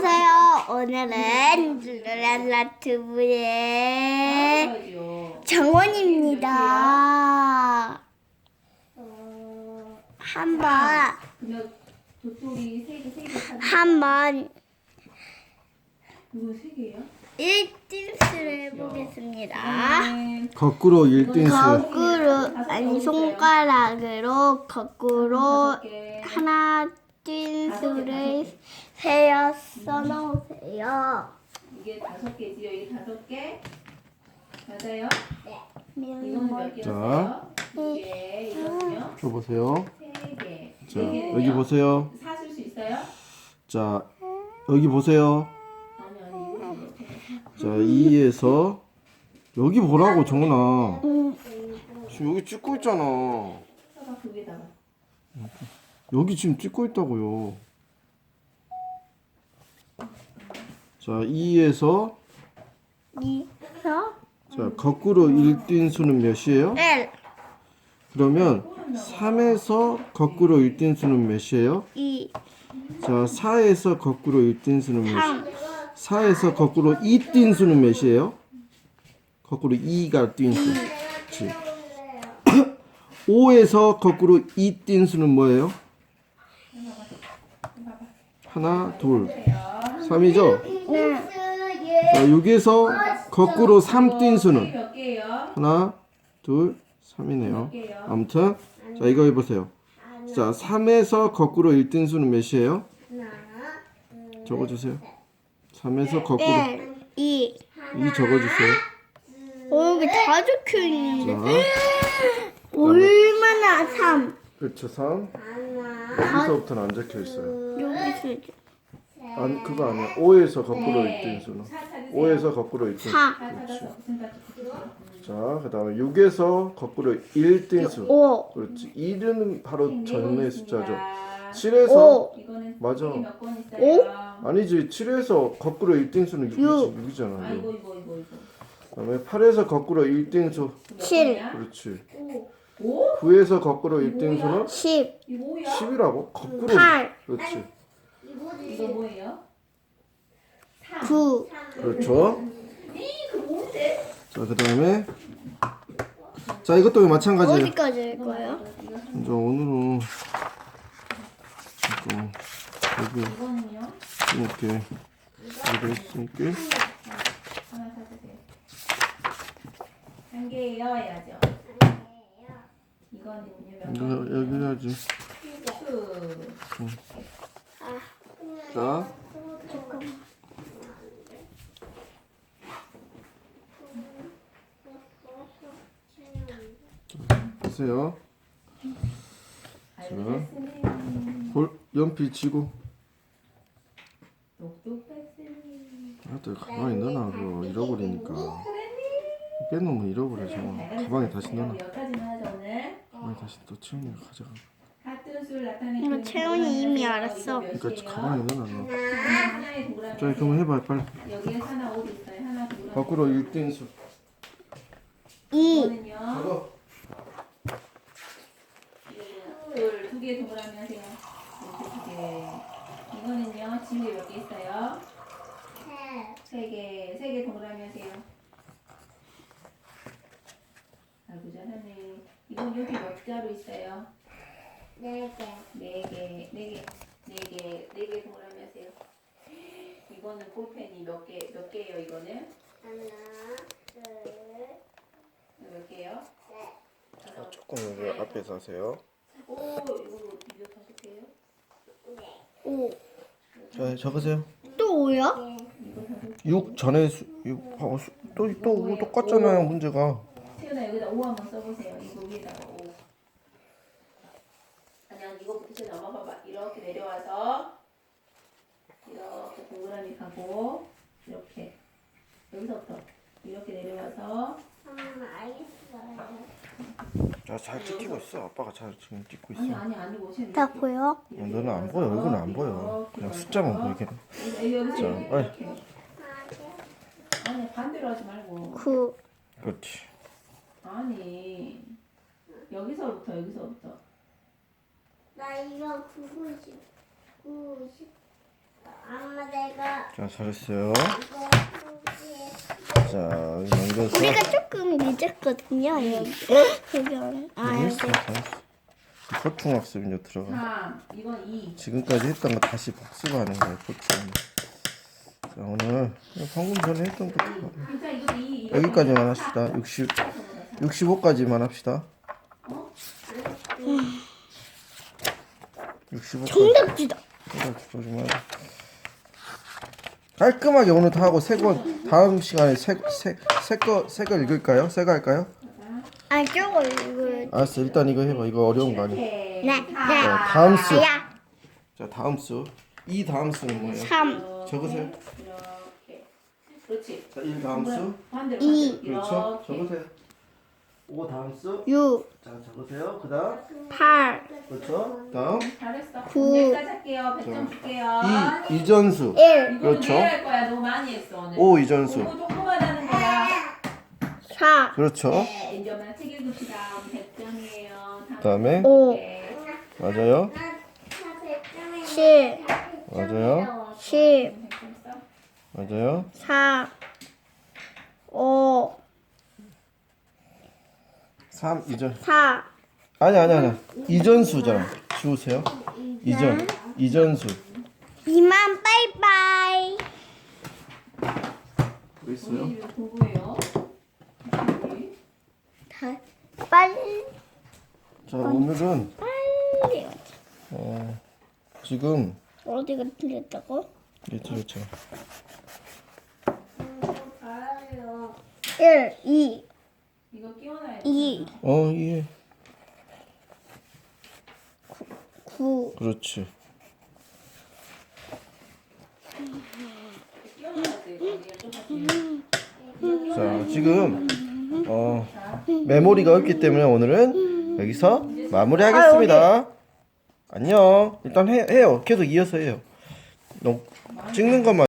안녕하세요. 오늘은 룰랄라투브의 해야죠. 정원입니다. 어, 한번. 한번 이거 세 개예요? 1딘스를 해보겠습니다. 네. 거꾸로 1등수 거꾸로 아니 손가락으로 거꾸로. 하나 딘수를 세어 써놓으세요. 이게 다섯 개지요. 이게 다섯 개. 맞아요? 이거는 면몇 개? 자. 였어요? 이거는요? 세 개. 자네 개는요? 여기 보세요. 사실 수 있어요? 자 여기 보세요. 아니 아니 이거 이렇게. 자 2에서 여기 보라고 정훈아. 음, 지금 여기 찍고 있잖아. 써봐 그. 여기 지금 찍고 있다고요. 자 2에서 이서 자 거꾸로 1딘수는 몇이에요? L 그러면 3에서 거꾸로 1딘수는 몇이에요? 이자 4에서 거꾸로 1딘수는 몇이에요? 3 4에서 거꾸로 2띵수는 몇이에요? 거꾸로 2가 띵수. 그렇지. 5에서 거꾸로 2띵수는 뭐예요? 하나, 둘. 3이죠? 자, 6에서 거꾸로 3띵수는 몇 개예요? 하나, 둘, 3이네요. 몇 개예요? 아무튼 자, 이거 해 보세요. 자, 3에서 거꾸로 1띵수는 몇이에요? 적어 주세요. 3에서 거꾸로 L 2 2 적어 주세요. 어, 여기 다 적혀 있는데 자, 얼마나 3 그렇죠. 3. 여기서부터는 안 적혀 있어요. 여기서 이제 안 그거 아니야. 5에서 거꾸로 네. 1등수는. 사 찾으세요. 5에서 거꾸로 1등수. 4다 찾아서 무슨 다 찾으세요? 자, 그다음에 6에서 거꾸로 1등수. 5 그렇지. 1은 바로 네, 전의 숫자죠. 있습니다. 7에서 5 이거는 맞아. 오? 아니지. 7에서 거꾸로 1등수는 6이지. 육. 6이잖아. 아 이거 6. 이거 이거 이거. 그다음에 8에서 거꾸로 1등수. 몇 칠. 그렇지. 오? 9에서 거꾸로 1등수는 10 이거 뭐야? 10이라고? 거꾸로. 8 그렇지. 이거 뭐예요? 9 그렇죠. 뭔데? 자, 그 다음에 자, 이것도 마찬가지예요. 어디까지 할 거예요? 이제 오늘은 여기 이거는요? 이렇게 이렇게 했으니까 하나 개예요 해야죠. 이거는요? 여기 해야지. 투. 자, 보세요. 알겠으니 볼 연필 치고 아또 가방에 넣어놔 그거 잃어버리니까 빼놓으면 잃어버려 정말 가방에 다시 넣어놔. 가방에 다시 또 채우니까 가져가 같은 수를 나타내는 이거 채원이 이미 알았어. 그러니까 가방에 넣어놔. 자 그럼 해봐 빨리 여기에 하나 옷 있어요. 하나 동그라미. 거꾸로 1등수 2 이거는요. 적어 둘두 개 동그라미 하세요. 이렇게 두 개. 이거는요. 집에 몇개 있어요? 세 개. 세 개 동그라미 하세요. 아이고 잘하네. 이건 여기 몇 자루 있어요? 네 개. 네 개, 네 개, 네 개, 네개 동그라미 하세요. 이거는 볼펜이 몇 개, 몇 개예요, 이거는? 하나, 둘, 네. 몇 개요? 셋. 네. 아, 조금 여기 앞에 서세요. 오, 이거 이거 다섯 개요? 네. 오. 자, 적으세요. 또 오요? 6 전에 수, 6, 어, 또, 또 똑같잖아요, 문제가. 세윤아, 여기다 5 한번 써보세요. 이거 위에다가 5. 이거 밑에 넘어가봐. 이렇게 내려와서 이렇게 동그라미 가고 이렇게 여기서부터 이렇게 내려와서 음, 알겠어요. 아, 나잘 찍히고 있어. 아빠가 잘 지금 찍고 있어. 아니 아니 안 보세요. 다 보여? 야, 너는 안 보여. 얼굴은 안 보여. 그냥 숫자만 보이게. 자, 여기서 이렇게. 아니 반대로 하지 말고. 구. 그렇지. 아니 여기서부터 여기서부터 나 이거 9, 90, 90. 엄마 내가 자 잘했어요. 이거 자 여기 넘겨서. 우리가 조금 늦었거든요. 여기 여기 아 잘했어 여기 잘했어. 보충 학습 이제 들어가. 3. 이건 2. 지금까지 했던 거 다시 복습하는 거예요 보충. 자 오늘 방금 전에 했던 거 진짜 이거 2. 여기까지만 합시다. 60 65까지만 합시다. 65까지. 정답지다. 쏘지 마. 깔끔하게 오늘 다 하고 새거 다음 시간에 새새새거새거 읽을까요? 새거 할까요? 아 저거 이거 알았어 일단 이거 해봐 이거 어려운 거 아니야. 네. 네, 자 네. 다음 수. 야, 자 다음 수. 이 다음 수는 뭐예요? 3, 적으세요. 이렇게. 그렇지. 자, 1 다음 수. 반대로. 이. 반대로. 그렇죠. 이렇게. 적으세요. 5 다음 수. 6, 자, 적으세요. 그 다음. 8, 그렇죠. 다음. 잘했어. 구. 여기까지 할게요. 100점 줄게요. 2 이전수. 1, 이거는 그렇죠. 내일 할 거야. 너무 많이 했어 오늘. 5 이전수. 오고 조금만 하는 거야. 4, 그렇죠. 네, 이제 엄마 책 읽읍시다. 100점이에요. 그 다음에 5, 맞아요. 7, 맞아요. 10, 맞아요. 4, 5, 3 이전. 4, 아니 아니 아니. 이전수잖아. 지우세요. 이전. 이전수. 이만 빠이빠이. 뭐 있어요? 다, 빨리, 자, 오늘은 빨리. 어, 지금 어디가 틀렸다고? 이게 틀렸죠. 1, 2, 이거 끼워놔야 돼. 2, 어, 예. 9, 그렇지. 끼워놔야 돼. 이거 좀 하지. 자, 지금 어, 메모리가 없기 때문에 오늘은 여기서 마무리하겠습니다. 안녕. 일단 해, 해요. 계속 이어서 해요. 너무 찍는 것만